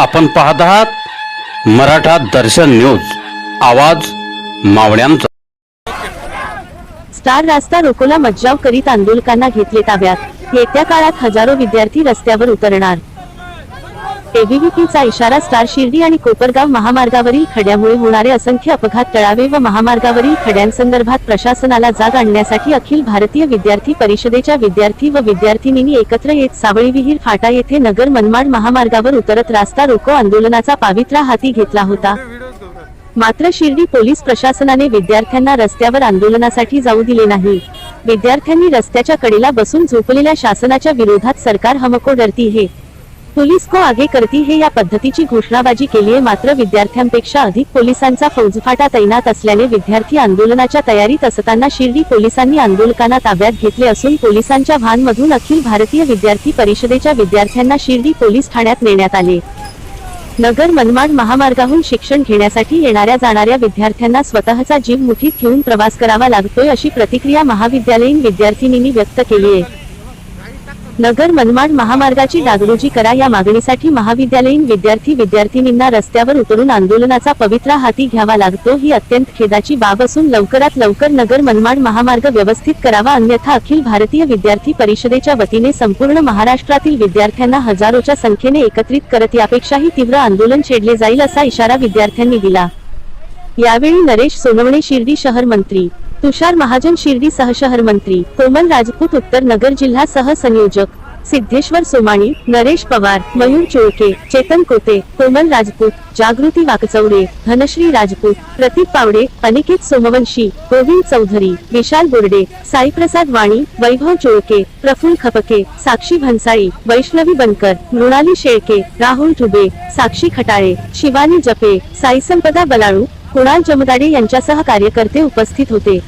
आपण पाहत आहात मराठा दर्शन न्यूज आवाज मावळ्यांचा. स्टार रास्ता रोकोला मज्जाव करीत आंदोलकांना घेतले ताब्यात. येत्या काळात हजारो विद्यार्थी रस्त्यावर उतरणार. एबीव्हीपीचा इशारा स्टार शिर्डी आणि कोपरगाव महामार्गावरील खड्यामुळे होणारे असंख्य अपघात टळावे व महामार्गावरील खड्यांसंदर्भात प्रशासनाला जाग आणण्यासाठी अखिल भारतीय विद्यार्थी परिषदेच्या विद्यार्थी व विद्यार्थिनींनी एकत्र येत सावळी विहीर फाटा येथे नगर मनमाड महामार्गावर उतरत रास्ता रोको आंदोलनाचा पावित्रा हाती घेतला होता. मात्र शिर्डी पोलीस प्रशासनाने विद्यार्थ्यांना रस्त्यावर आंदोलनासाठी जाऊ दिले नाही. विद्यार्थ्यांनी रस्त्याच्या कडेला बसून झोपलेल्या शासनाच्या विरोधात सरकार हमको डरती है पोलीस को आगे करती है या पद्धतीची घोषणाबाजी केली आहे मात्र विद्यार्थ्यांपेक्षा अधिक पोलिसांचा फौजफाटा तैनात असल्याने विद्यार्थी आंदोलनाच्या तयारीत असताना शिर्डी पोलिसांनी आंदोलकांना ताब्यात घेतले असून पोलिसांच्या व्हानमधून अखिल भारतीय विद्यार्थी परिषदेच्या विद्यार्थ्यांना शिर्डी पोलीस ठाण्यात नेण्यात आले. नगर मनमाड महामार्गाहून शिक्षण घेण्यासाठी येणाऱ्या जाणाऱ्या विद्यार्थ्यांना स्वतःचा जीव मुठीत घेऊन प्रवास करावा लागतोय अशी प्रतिक्रिया महाविद्यालयीन विद्यार्थिनींनी व्यक्त केली आहे. नगर मनमाड महामार्गाची डागडुजी करा या मागणीसाठी महाविद्यालयीन विद्यार्थी विद्यार्थिनींना रस्त्यावर उतरून आंदोलनाचा पवित्रा हाती घ्यावा लागतो. ही अत्यंत खेदाची बाब असून लवकरात लवकर नगर मनमाड महामार्ग व्यवस्थित करावा अन्यथा अखिल भारतीय विद्यार्थी परिषदेच्या वतीने संपूर्ण महाराष्ट्रातील विद्यार्थ्यांना हजारोच्या संख्येने एकत्रित करत यापेक्षाही तीव्र आंदोलन छेडले जाईल असा इशारा विद्यार्थ्यांनी दिला. यावेळी नरेश सोनवणे शिर्डी शहर मंत्री तुषार महाजन शिर्डी सहशहर मंत्री. कोमल राजपूत उत्तर नगर जिल्हा सह संयोजक सिद्धेश्वर सोमाणी नरेश पवार मयूर चोळके चेतन कोते कोमल राजपूत जागृती वाकचौरे धनश्री राजपूत प्रतीक पावडे अनिकेत सोमवंशी गोविंद चौधरी विशाल बोर्डे साईप्रसाद वाणी वैभव चोळके प्रफुल्ल खपके साक्षी भन्साळी वैष्णवी बनकर मृणाली शेळके राहुल ठुबे साक्षी खटाळे शिवानी जपे साई संपदा बलाळू कुणाल जमदाडे यांच्यासह कार्यकर्ते उपस्थित होते.